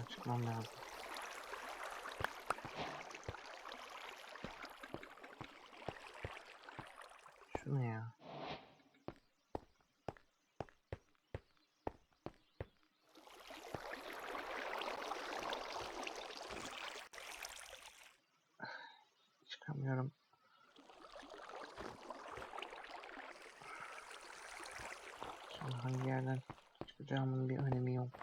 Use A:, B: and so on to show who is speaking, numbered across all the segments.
A: yapmam lazım. Şu ne ya? Çıkamıyorum. Sonra hangi yerden çıkacağımın bir önemi yok.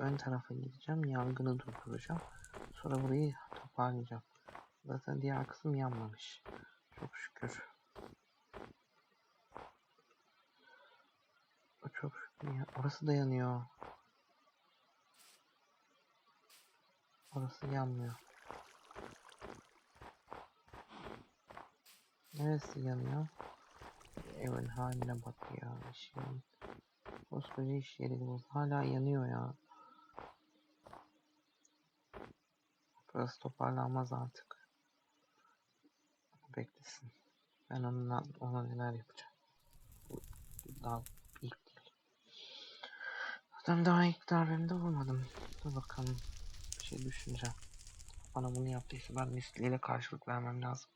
A: Ön tarafa gideceğim, yangını durduracağım. Sonra burayı toparlayacağım. Zaten diğer kısım yanmamış. Çok şükür. Çok şükür. Orası da yanıyor. Orası yanmıyor. Neresi yanıyor? Evin haline bak ya. Işığın. Koskoca iş yeri bu. Hala yanıyor ya. Burası toparlanmaz artık. Beklesin. Ben onunla, ona neler yapacağım. Bu daha ilk değil. Zaten daha ilk darbemde vurmadım. Dur bakalım. Bir şey düşüneceğim. Bana bunu yaptıysa ben misliyle karşılık vermem lazım.